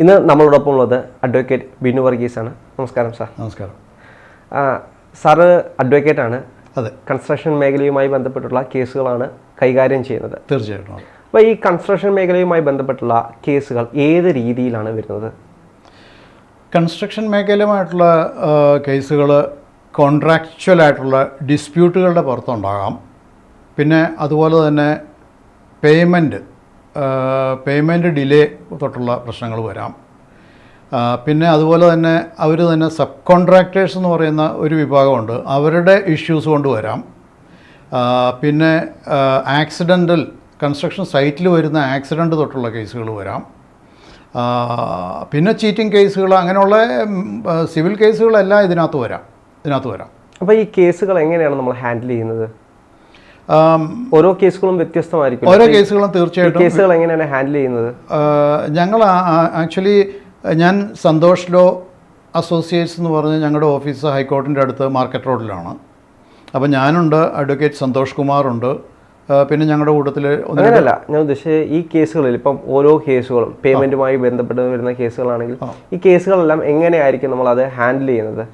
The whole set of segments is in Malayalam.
ഇന്ന് നമ്മളോടൊപ്പം ഉള്ളത് അഡ്വക്കേറ്റ് ബിനു വർഗീസ് ആണ് നമസ്കാരം സാർ. നമസ്കാരം. സാറ് അഡ്വക്കേറ്റ് ആണ് അതെ. കൺസ്ട്രക്ഷൻ മേഖലയുമായി ബന്ധപ്പെട്ടുള്ള കേസുകളാണ് കൈകാര്യം ചെയ്യുന്നത്. തീർച്ചയായിട്ടും. അപ്പോൾ ഈ കൺസ്ട്രക്ഷൻ മേഖലയുമായി ബന്ധപ്പെട്ടുള്ള കേസുകൾ ഏത് രീതിയിലാണ് വരുന്നത്? കൺസ്ട്രക്ഷൻ മേഖലയുമായിട്ടുള്ള കേസുകൾ കോൺട്രാക്ച്വൽ ആയിട്ടുള്ള ഡിസ്പ്യൂട്ടുകളുടെ പുറത്തുണ്ടാകാം. പിന്നെ അതുപോലെ തന്നെ പേയ്മെന്റ് പേയ്മെന്റ് ഡിലേ തൊട്ടുള്ള പ്രശ്നങ്ങൾ വരാം. പിന്നെ അതുപോലെ തന്നെ അവർ തന്നെ സബ് കോൺട്രാക്ടേഴ്സ് എന്ന് പറയുന്ന ഒരു വിഭാഗമുണ്ട്. അവരുടെ ഇഷ്യൂസ് കൊണ്ട് വരാം. പിന്നെ ആക്സിഡന്റൽ കൺസ്ട്രക്ഷൻ സൈറ്റിൽ വരുന്ന ആക്സിഡന്റ് തൊട്ടുള്ള കേസുകൾ വരാം. പിന്നെ ചീറ്റിംഗ് കേസുകൾ അങ്ങനെയുള്ള സിവിൽ കേസുകളെല്ലാം ഇതിനകത്ത് വരാം. ഇതിനകത്ത് വരാം. അപ്പോൾ ഈ കേസുകൾ എങ്ങനെയാണ് നമ്മൾ ഹാൻഡിൽ ചെയ്യുന്നത്? ഓരോ കേസുകളും വ്യത്യസ്തമായിരിക്കും. ഓരോ കേസുകളും തീർച്ചയായിട്ടും കേസുകൾ എങ്ങനെയാണ് ഹാൻഡിൽ ചെയ്യുന്നത്? ഞങ്ങൾ ആക്ച്വലി ഞാൻ സന്തോഷ് ലോ അസോസിയേറ്റ്സ് എന്ന് പറഞ്ഞ് ഞങ്ങളുടെ ഓഫീസ് ഹൈക്കോർട്ടിന്റെ അടുത്ത് മാർക്കറ്റ് റോഡിലാണ്. അപ്പോൾ ഞാനുണ്ട് അഡ്വക്കേറ്റ് സന്തോഷ് കുമാറുണ്ട്. ഉണ്ട് പിന്നെ ഞങ്ങളുടെ കൂട്ടത്തിൽ അങ്ങനെയല്ല ഞാൻ ഉദ്ദേശിച്ചത് ഈ കേസുകളിൽ ഇപ്പം ഓരോ കേസുകളും പേയ്മെന്റുമായി ബന്ധപ്പെട്ട് വരുന്ന കേസുകളാണെങ്കിൽ ഈ കേസുകളെല്ലാം എങ്ങനെയായിരിക്കും നമ്മൾ അത് ഹാൻഡിൽ ചെയ്യുന്നത്?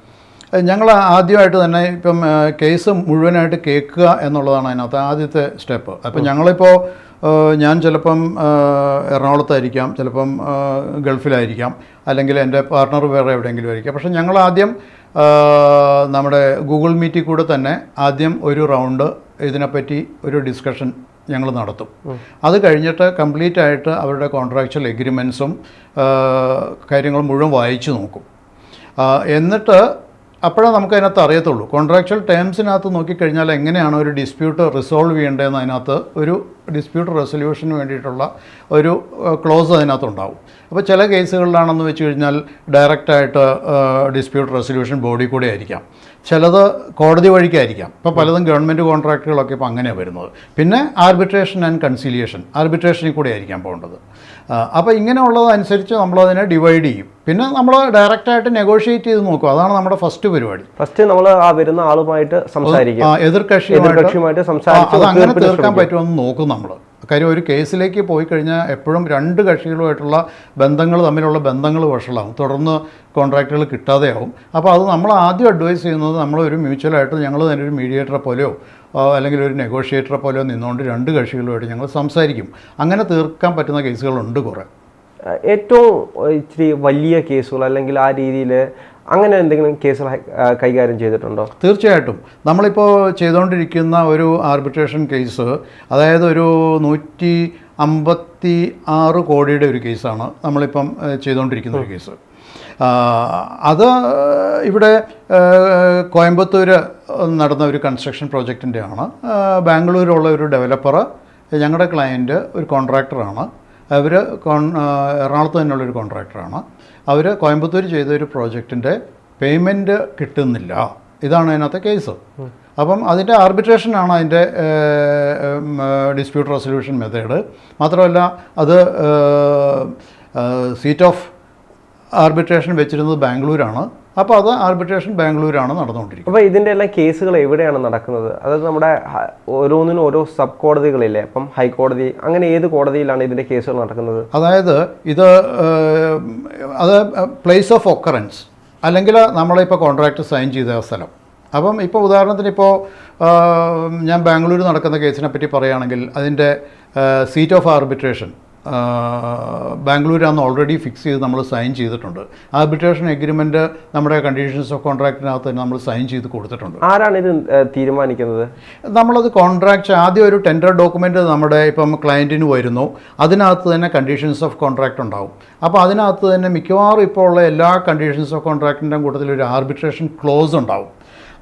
ഞങ്ങൾ ആദ്യമായിട്ട് തന്നെ ഇപ്പം കേസ് മുഴുവനായിട്ട് കേൾക്കുക എന്നുള്ളതാണ് അതിനകത്ത് ആദ്യത്തെ സ്റ്റെപ്പ്. അപ്പം ഞങ്ങളിപ്പോൾ ഞാൻ ചിലപ്പം എറണാകുളത്തായിരിക്കാം ചിലപ്പം ഗൾഫിലായിരിക്കാം അല്ലെങ്കിൽ എന്റെ പാർട്ണർ വേറെ എവിടെയെങ്കിലും ആയിരിക്കാം. പക്ഷേ ഞങ്ങൾ ആദ്യം നമ്മുടെ ഗൂഗിൾ മീറ്റിൽ കൂടെ തന്നെ ആദ്യം ഒരു റൗണ്ട് ഇതിനെപ്പറ്റി ഒരു ഡിസ്കഷൻ ഞങ്ങൾ നടത്തും. അത് കഴിഞ്ഞിട്ട് കംപ്ലീറ്റ് ആയിട്ട് അവരുടെ കോൺട്രാക്ച്വൽ എഗ്രിമെൻസും കാര്യങ്ങളും മുഴുവൻ വായിച്ചു നോക്കും. എന്നിട്ട് അപ്പോഴേ നമുക്ക് അതിനകത്ത് അറിയത്തുള്ളൂ. കോൺട്രാക്ച്വൽ ടേംസിനകത്ത് നോക്കിക്കഴിഞ്ഞാൽ എങ്ങനെയാണ് ഒരു ഡിസ്പ്യൂട്ട് റിസോൾവ് ചെയ്യേണ്ടതെന്ന് അതിനകത്ത് ഒരു ഡിസ്പ്യൂട്ട് റെസൊല്യൂഷന് വേണ്ടിയിട്ടുള്ള ഒരു ക്ലോസ് അതിനകത്ത് ഉണ്ടാവും. അപ്പോൾ ചില കേസുകളിലാണെന്ന് വെച്ച് കഴിഞ്ഞാൽ ഡയറക്റ്റായിട്ട് ഡിസ്പ്യൂട്ട് റെസൊല്യൂഷൻ ബോഡി കൂടെ ആയിരിക്കാം. ചിലത് കോടതി വഴിക്കായിരിക്കാം. ഇപ്പോൾ പലതും ഗവൺമെന്റ് കോൺട്രാക്റ്റുകളൊക്കെ ഇപ്പോൾ അങ്ങനെയാണ് വരുന്നത്. പിന്നെ ആർബിട്രേഷൻ ആൻഡ് കൺസിലിയേഷൻ ആർബിട്രേഷനിൽ കൂടെ ആയിരിക്കാം പോകേണ്ടത്. അപ്പോൾ ഇങ്ങനെയുള്ളതനുസരിച്ച് നമ്മളതിനെ ഡിവൈഡ് ചെയ്യും. പിന്നെ നമ്മൾ ഡയറക്റ്റായിട്ട് നെഗോഷിയേറ്റ് ചെയ്ത് നോക്കും. അതാണ് നമ്മുടെ ഫസ്റ്റ് പരിപാടി. ഫസ്റ്റ് നമ്മൾ ആ വരുന്ന ആളുമായിട്ട് സംസാരിക്കും. എതിർകക്ഷിയുമായിട്ട് സംസാരിക്കും സംസാരിച്ച് അത് അങ്ങനെ തീർക്കാൻ പറ്റുമെന്ന് നോക്കും നമ്മൾ കാര്യം ഒരു കേസിലേക്ക് പോയി കഴിഞ്ഞാൽ എപ്പോഴും രണ്ട് കക്ഷികളുമായിട്ടുള്ള ബന്ധങ്ങൾ തമ്മിലുള്ള ബന്ധങ്ങൾ വഷളാവും. തുടർന്ന് കോൺട്രാക്റ്റുകൾ കിട്ടാതെയാവും. അപ്പോൾ അത് നമ്മൾ ആദ്യം അഡ്വൈസ് ചെയ്യുന്നത് നമ്മളൊരു ഒരു മ്യൂച്വലായിട്ട് ഞങ്ങൾ തന്നെ ഒരു മീഡിയേറ്ററെ പോലെയോ അല്ലെങ്കിൽ ഒരു നെഗോഷിയേറ്ററെ പോലെ നിന്നുകൊണ്ട് രണ്ട് കക്ഷികളുമായിട്ട് ഞങ്ങൾ സംസാരിക്കും. അങ്ങനെ തീർക്കാൻ പറ്റുന്ന കേസുകളുണ്ട് കുറേ. ഏറ്റവും ഇച്ചിരി വലിയ കേസുകൾ അല്ലെങ്കിൽ ആ രീതിയിൽ അങ്ങനെ എന്തെങ്കിലും കേസുകൾ കൈകാര്യം ചെയ്തിട്ടുണ്ടോ? തീർച്ചയായിട്ടും. നമ്മളിപ്പോൾ ചെയ്തുകൊണ്ടിരിക്കുന്ന ഒരു ആർബിട്രേഷൻ കേസ് അതായത് ഒരു നൂറ്റി അമ്പത്തി ആറ് കോടിയുടെ ഒരു കേസാണ് നമ്മളിപ്പം ചെയ്തുകൊണ്ടിരിക്കുന്ന ഒരു കേസ്. അത് ഇവിടെ കോയമ്പത്തൂർ നടന്ന ഒരു കൺസ്ട്രക്ഷൻ പ്രോജക്റ്റിന്റെ ആണ് ആ, ബാംഗ്ലൂരുള്ള ഒരു ഡെവലപ്പർ ഞങ്ങളുടെ ക്ലയന്റ് ഒരു കോൺട്രാക്ടറാണ് അവർ കോൺ എറണാകുളത്ത് എറണാകുളത്ത് തന്നെയുള്ളൊരു കോൺട്രാക്ടറാണ് അവർ കോയമ്പത്തൂർ ചെയ്ത ഒരു പ്രോജക്റ്റിന്റെ പേയ്മെന്റ് കിട്ടുന്നില്ല. ഇതാണ് അതിനകത്തെ കേസ് അപ്പം അതിന്റെ ആർബിട്രേഷനാണ് അതിന്റെ ഡിസ്പ്യൂട്ട് റെസൊല്യൂഷൻ മെത്തേഡ് മാത്രമല്ല അത് സീറ്റ് ഓഫ് ആർബിട്രേഷൻ വെച്ചിരുന്നത് ബാംഗ്ലൂരാണ്. അപ്പോൾ അത് ആർബിട്രേഷൻ ബാംഗ്ലൂരാണ് നടന്നുകൊണ്ടിരിക്കുന്നത്. അപ്പോൾ ഇതിന്റെ എല്ലാം കേസുകൾ എവിടെയാണ് നടക്കുന്നത്? അതായത് നമ്മുടെ ഓരോന്നിനും ഓരോ സബ് കോടതികളില്ലേ? അപ്പം ഹൈക്കോടതി അങ്ങനെ ഏത് കോടതിയിലാണ് ഇതിന്റെ കേസുകൾ നടക്കുന്നത്? അതായത് ഇത് അത് പ്ലേസ് ഓഫ് ഒക്കറൻസ് അല്ലെങ്കിൽ നമ്മളിപ്പോൾ കോൺട്രാക്ട് സൈൻ ചെയ്ത സ്ഥലം. അപ്പം ഇപ്പോൾ ഉദാഹരണത്തിന് ഇപ്പോൾ ഞാൻ ബാംഗ്ലൂർ നടക്കുന്ന കേസിനെ പറ്റി പറയുകയാണെങ്കിൽ അതിന്റെ സീറ്റ് ഓഫ് ആർബിട്രേഷൻ ബാംഗ്ലൂരാന്ന് ഓൾറെഡി ഫിക്സ് ചെയ്ത് നമ്മൾ സൈൻ ചെയ്തിട്ടുണ്ട്. ആർബിട്രേഷൻ എഗ്രിമെന്റ് നമ്മുടെ കണ്ടീഷൻസ് ഓഫ് കോൺട്രാക്റ്റിനകത്ത് തന്നെ നമ്മൾ സൈൻ ചെയ്ത് കൊടുത്തിട്ടുണ്ട്. ആരാണ് ഇത് തീരുമാനിക്കുന്നത്? നമ്മളത് കോൺട്രാക്റ്റ് ആദ്യം ഒരു ടെൻഡർ ഡോക്യുമെന്റ് നമ്മുടെ ഇപ്പം ക്ലയന്റിന് വരുന്നു. അതിനകത്ത് തന്നെ കണ്ടീഷൻസ് ഓഫ് കോൺട്രാക്റ്റ് ഉണ്ടാവും. അപ്പോൾ അതിനകത്ത് തന്നെ മിക്കവാറും ഇപ്പോൾ ഉള്ള എല്ലാ കണ്ടീഷൻസ് ഓഫ് കോൺട്രാക്റ്റിന്റെ കൂട്ടത്തിൽ ഒരു ആർബിട്രേഷൻ ക്ലോസ് ഉണ്ടാവും.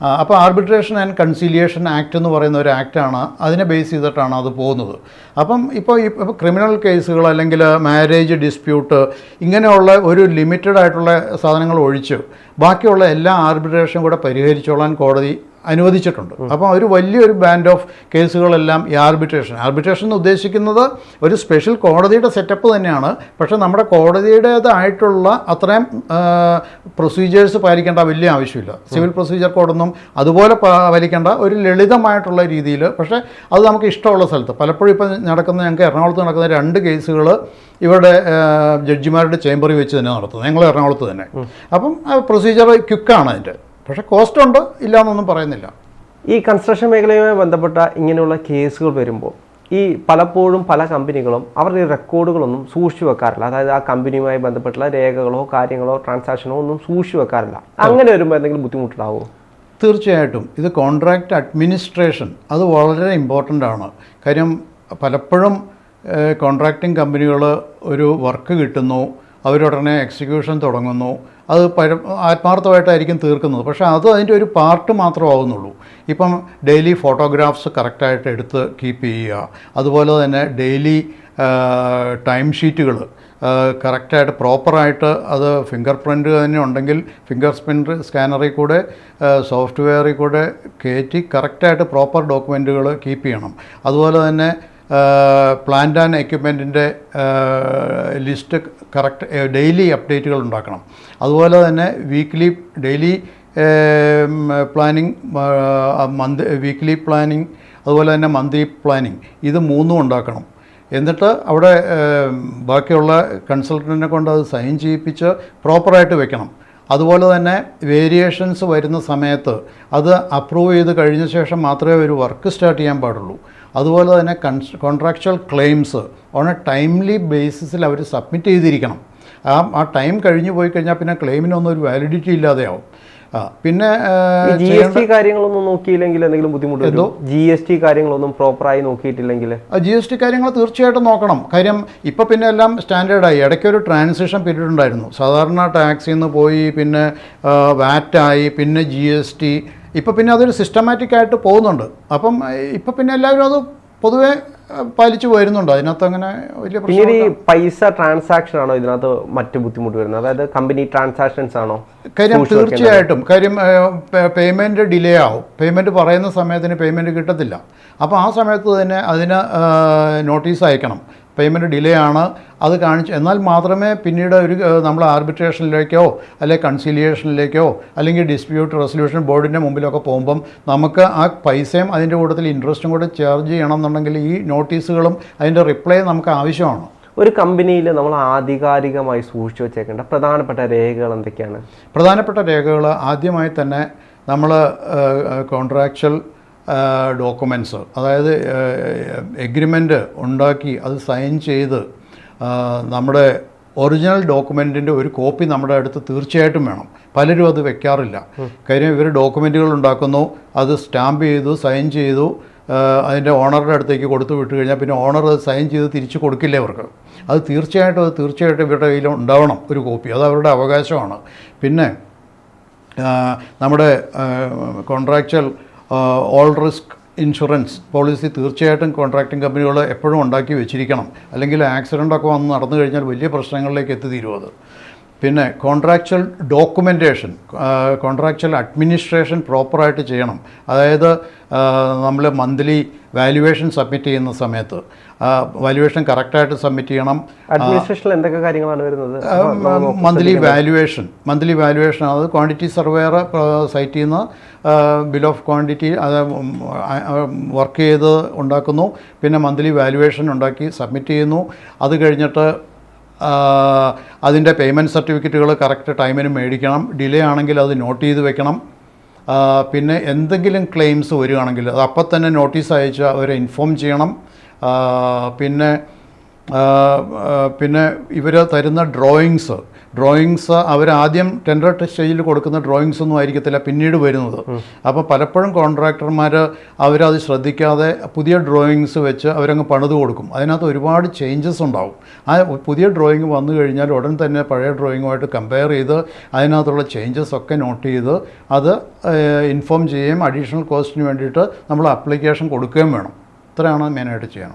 അപ്പോൾ ആർബിട്രേഷൻ ആൻഡ് കൺസീലിയേഷൻ ആക്ട് എന്ന് പറയുന്ന ഒരു ആക്റ്റാണ് അതിനെ ബേസ് ചെയ്തിട്ടാണ് അത് പോകുന്നത്. അപ്പം ഇപ്പോൾ ഇപ്പോൾ ക്രിമിനൽ കേസുകൾ അല്ലെങ്കിൽ മാരേജ് ഡിസ്പ്യൂട്ട് ഇങ്ങനെയുള്ള ഒരു ലിമിറ്റഡ് ആയിട്ടുള്ള സാധനങ്ങൾ ഒഴിച്ച് ബാക്കിയുള്ള എല്ലാ ആർബിട്രേഷനും കൂടെ പരിഹരിച്ചോളാൻ കോടതി അനുവദിച്ചിട്ടുണ്ട്. അപ്പോൾ ഒരു വലിയൊരു ബാൻഡ് ഓഫ് കേസുകളെല്ലാം ഈ ആർബിട്രേഷൻ ആർബിട്രേഷൻ എന്ന് ഉദ്ദേശിക്കുന്നത് ഒരു സ്പെഷ്യൽ കോടതിയുടെ സെറ്റപ്പ് തന്നെയാണ്. പക്ഷേ നമ്മുടെ കോടതിയുടേതായിട്ടുള്ള അത്രയും പ്രൊസീജിയേഴ്സ് പാലിക്കേണ്ട വലിയ ആവശ്യമില്ല. സിവിൽ പ്രൊസീജിയർ കോഡൊന്നും അതുപോലെ പാലിക്കേണ്ട ഒരു ലളിതമായിട്ടുള്ള രീതിയിൽ. പക്ഷേ അത് നമുക്ക് ഇഷ്ടമുള്ള സ്ഥലത്ത്. പലപ്പോഴും ഇപ്പം നടക്കുന്ന ഞങ്ങൾക്ക് എറണാകുളത്ത് നടക്കുന്ന രണ്ട് കേസുകൾ ഇവിടെ ജഡ്ജിമാരുടെ ചേംബറിൽ വെച്ച് തന്നെ നടത്തുന്നത്. ഞങ്ങൾ എറണാകുളത്ത് തന്നെ. അപ്പം പ്രൊസീജിയർ ക്വിക്കാണ് അതിന്റെ. പക്ഷേ കോസ്റ്റ് ഉണ്ട് ഇല്ല എന്നൊന്നും പറയുന്നില്ല. ഈ കൺസ്ട്രക്ഷൻ മേഖലയുമായി ബന്ധപ്പെട്ട ഇങ്ങനെയുള്ള കേസുകൾ വരുമ്പോൾ ഈ പലപ്പോഴും പല കമ്പനികളും അവരുടെ റെക്കോർഡുകളൊന്നും സൂക്ഷിച്ചു വെക്കാറില്ല. അതായത് ആ കമ്പനിയുമായി ബന്ധപ്പെട്ടുള്ള രേഖകളോ കാര്യങ്ങളോ ട്രാൻസാക്ഷനോ ഒന്നും സൂക്ഷിച്ചു വെക്കാറില്ല. അങ്ങനെ വരുമ്പോൾ എന്തെങ്കിലും ബുദ്ധിമുട്ടുണ്ടാവുമോ തീർച്ചയായിട്ടും. ഇത് കോൺട്രാക്റ്റ് അഡ്മിനിസ്ട്രേഷൻ അത് വളരെ ഇമ്പോർട്ടന്റ് ആണ്. കാര്യം പലപ്പോഴും കോൺട്രാക്റ്റിംഗ് കമ്പനികൾ ഒരു വർക്ക് കിട്ടുന്നു അവരുടനെ എക്സിക്യൂഷൻ തുടങ്ങുന്നു അത് പര ആത്മാർത്ഥമായിട്ടായിരിക്കും തീർക്കുന്നത്. പക്ഷേ അത് അതിന്റെ ഒരു പാർട്ട് മാത്രമാവുന്നുള്ളൂ. ഇപ്പം ഡെയിലി ഫോട്ടോഗ്രാഫ്സ് കറക്റ്റായിട്ട് എടുത്ത് കീപ്പ് ചെയ്യുക. അതുപോലെ തന്നെ ഡെയിലി ടൈം ഷീറ്റുകൾ കറക്റ്റായിട്ട് പ്രോപ്പറായിട്ട് അത് ഫിംഗർ പ്രിന്റ് തന്നെ ഉണ്ടെങ്കിൽ ഫിംഗർ പ്രിന്റ് സ്കാനറിൽ കൂടെ സോഫ്റ്റ്വെയറിൽ കൂടെ കയറ്റി കറക്റ്റായിട്ട് പ്രോപ്പർ ഡോക്യുമെന്റുകൾ കീപ്പ് ചെയ്യണം. അതുപോലെ തന്നെ പ്ലാന്റ് ആൻഡ് എക്യുപ്മെന്റിന്റെ ലിസ്റ്റ് കറക്റ്റ് ഡെയിലി അപ്ഡേറ്റുകൾ ഉണ്ടാക്കണം. അതുപോലെ തന്നെ weekly daily planning month weekly planning അതുപോലെ തന്നെ മന്ത്ലി പ്ലാനിങ് ഇത് മൂന്നും ഉണ്ടാക്കണം. എന്നിട്ട് അവിടെ ബാക്കിയുള്ള കൺസൾട്ടന്റിനെ കൊണ്ട് അത് സൈൻ ചെയ്യിപ്പിച്ച് പ്രോപ്പറായിട്ട് വെക്കണം. അതുപോലെ തന്നെ വേരിയേഷൻസ് വരുന്ന സമയത്ത് അത് അപ്രൂവ് ചെയ്ത് കഴിഞ്ഞ ശേഷം മാത്രമേ ഒരു വർക്ക് സ്റ്റാർട്ട് ചെയ്യാൻ പാടുള്ളൂ. അതുപോലെ തന്നെ cons contractual claims on a timely ബേസിസിൽ അവർ സബ്മിറ്റ് ചെയ്തിരിക്കണം. ആ ആ ടൈം കഴിഞ്ഞു പോയി കഴിഞ്ഞാൽ പിന്നെ ക്ലെയിമിനൊന്നും ഒരു വാലിഡിറ്റി ഇല്ലാതെയാവും. പിന്നെ ജി എസ് ടി കാര്യങ്ങളൊന്നും നോക്കിയില്ലെങ്കിൽ എന്തെങ്കിലും ബുദ്ധിമുട്ട് ജി എസ് ടി കാര്യങ്ങളൊന്നും പ്രോപ്പറായി നോക്കിയിട്ടില്ലെങ്കിൽ? ജി എസ് ടി കാര്യങ്ങൾ തീർച്ചയായിട്ടും നോക്കണം. കാര്യം ഇപ്പം പിന്നെ എല്ലാം സ്റ്റാൻഡേർഡായി ഇടയ്ക്കൊരു ട്രാൻസിഷൻ പീരീഡ് ഉണ്ടായിരുന്നു. സാധാരണ ടാക്സിൽ നിന്ന് പോയി പിന്നെ വാറ്റായി പിന്നെ ജി എസ് ടി ഇപ്പോൾ പിന്നെ അതൊരു സിസ്റ്റമാറ്റിക് ആയിട്ട് പോകുന്നുണ്ട്. അപ്പം ഇപ്പം പിന്നെ എല്ലാവരും അത് പൊതുവേ പാലിച്ചു വരുന്നുണ്ട് അതിനകത്ത് അങ്ങനെ വലിയ പിന്നീട് ഈ പൈസ ട്രാൻസാക്ഷൻ ആണോ ഇതിനകത്ത് മറ്റു ബുദ്ധിമുട്ട് വരുന്നത്? അതായത് കമ്പനി ട്രാൻസാക്ഷൻസ് ആണോ? കാര്യം തീർച്ചയായിട്ടും. കാര്യം പേയ്മെന്റ് ഡിലേ ആവും. പേയ്മെന്റ് പറയുന്ന സമയത്തിന് പേയ്മെന്റ് കിട്ടത്തില്ല. അപ്പോൾ ആ സമയത്ത് തന്നെ അതിന് നോട്ടീസ് അയക്കണം. പേയ്മെന്റ് ഡിലേ ആണ് അത് കാണിച്ച് എന്നാൽ മാത്രമേ പിന്നീട് ഒരു നമ്മൾ ആർബിട്രേഷനിലേക്കോ അല്ലെങ്കിൽ കൺസിലിയേഷനിലേക്കോ അല്ലെങ്കിൽ ഡിസ്പ്യൂട്ട് റെസൊല്യൂഷൻ ബോർഡിന്റെ മുമ്പിലൊക്കെ പോകുമ്പം നമുക്ക് ആ പൈസയും അതിന്റെ കൂട്ടത്തിൽ ഇൻട്രസ്റ്റും കൂടെ ചാർജ് ചെയ്യണം എന്നുണ്ടെങ്കിൽ ഈ നോട്ടീസുകളും അതിന്റെ റിപ്ലൈ നമുക്ക് ആവശ്യമാണ്. ഒരു കമ്പനിയിൽ നമ്മൾ ആധികാരികമായി സൂക്ഷിച്ചു വെച്ചേക്കേണ്ട പ്രധാനപ്പെട്ട രേഖകൾ എന്തൊക്കെയാണ്? പ്രധാനപ്പെട്ട രേഖകൾ ആദ്യമായി തന്നെ നമ്മൾ കോൺട്രാക്ച്വൽ ഡോക്യുമെന്റ്സ് അതായത് എഗ്രിമെന്റ് ഉണ്ടാക്കി അത് സൈൻ ചെയ്ത് നമ്മുടെ ഒറിജിനൽ ഡോക്യുമെന്റിന്റെ ഒരു കോപ്പി നമ്മുടെ അടുത്ത് തീർച്ചയായിട്ടും വേണം. പലരും അത് വെക്കാറില്ല. കാര്യം ഇവർ ഡോക്യുമെന്റുകൾ ഉണ്ടാക്കുന്നു അത് സ്റ്റാമ്പ് ചെയ്തു സൈൻ ചെയ്തു അതിന്റെ ഓണറുടെ അടുത്തേക്ക് കൊടുത്തു വിട്ട് കഴിഞ്ഞാൽ പിന്നെ ഓണർ അത് സൈൻ ചെയ്ത് തിരിച്ച് കൊടുക്കില്ല അവർക്ക് അത് തീർച്ചയായിട്ടും അത് തീർച്ചയായിട്ടും ഇവരുടെ കയ്യിൽ ഉണ്ടാവണം ഒരു കോപ്പി അത് അവരുടെ അവകാശമാണ്. പിന്നെ നമ്മുടെ contractual all risk insurance policy തീർച്ചയായിട്ടും കോൺട്രാക്റ്റിംഗ് കമ്പനികൾ എപ്പോഴും ഉണ്ടാക്കി വെച്ചിരിക്കണം. അല്ലെങ്കിൽ ആക്സിഡന്റൊക്കെ വന്ന് നടന്നു കഴിഞ്ഞാൽ വലിയ പ്രശ്നങ്ങളിലേക്ക് എത്തിത്തീരും അത്. പിന്നെ കോൺട്രാക്ച്വൽ ഡോക്യുമെന്റേഷൻ കോൺട്രാക്ച്വൽ അഡ്മിനിസ്ട്രേഷൻ പ്രോപ്പറായിട്ട് ചെയ്യണം. അതായത് നമ്മൾ മന്ത്ലി വാല്യുവേഷൻ സബ്മിറ്റ് ചെയ്യുന്ന സമയത്ത് വാല്യുവേഷൻ കറക്റ്റായിട്ട് സബ്മിറ്റ് ചെയ്യണം. അഡ്മിനിസ്ട്രേഷനിൽ എന്തൊക്കെ കാര്യങ്ങളാണ് വരുന്നത്? മന്ത്ലി വാല്യുവേഷൻ മന്ത്ലി വാല്യുവേഷൻ അത് ക്വാണ്ടിറ്റി സർവേയർ സൈറ്റിൽ നിന്ന് ബിൽ ഓഫ് ക്വാണ്ടിറ്റി അത് വർക്ക് ചെയ്ത് ഉണ്ടാക്കുന്നു. പിന്നെ മന്ത്ലി വാല്യുവേഷൻ ഉണ്ടാക്കി സബ്മിറ്റ് ചെയ്യുന്നു. അത് കഴിഞ്ഞിട്ട് അതിന്റെ പേയ്മെന്റ് സർട്ടിഫിക്കറ്റുകൾ കറക്റ്റ് ടൈമിന് മേടിക്കണം. ഡിലേ ആണെങ്കിൽ അത് നോട്ട് ചെയ്ത് വെക്കണം. പിന്നെ എന്തെങ്കിലും ക്ലെയിംസ് വരികയാണെങ്കിൽ അത് അപ്പം തന്നെ നോട്ടീസ് അയച്ച് അവരെ ഇൻഫോം ചെയ്യണം. പിന്നെ പിന്നെ ഇവർ തരുന്ന ഡ്രോയിങ്സ് ഡ്രോയിങ്സ് അവരാദ്യം ടെൻഡർ സ്റ്റേജിൽ കൊടുക്കുന്ന ഡ്രോയിങ്സ് ഒന്നും ആയിരിക്കത്തില്ല പിന്നീട് വരുന്നത്. അപ്പോൾ പലപ്പോഴും കോൺട്രാക്ടർമാർ അവരത് ശ്രദ്ധിക്കാതെ പുതിയ ഡ്രോയിങ്സ് വെച്ച് അവരങ്ങ് പണിത് കൊടുക്കും. അതിനകത്ത് ഒരുപാട് ചേഞ്ചസ് ഉണ്ടാവും. ആ പുതിയ ഡ്രോയിങ് വന്നു കഴിഞ്ഞാൽ ഉടൻ തന്നെ പഴയ ഡ്രോയിങ്ങുമായിട്ട് കമ്പയർ ചെയ്ത് അതിനകത്തുള്ള ചേഞ്ചസ് ഒക്കെ നോട്ട് ചെയ്ത് അത് ഇൻഫോം ചെയ്യുകയും അഡീഷണൽ കോസ്റ്റിന് വേണ്ടിയിട്ട് നമ്മൾ അപ്ലിക്കേഷൻ കൊടുക്കുകയും വേണം. ഇത്രയാണ് മെയിനായിട്ട് ചെയ്യാനുള്ളത്.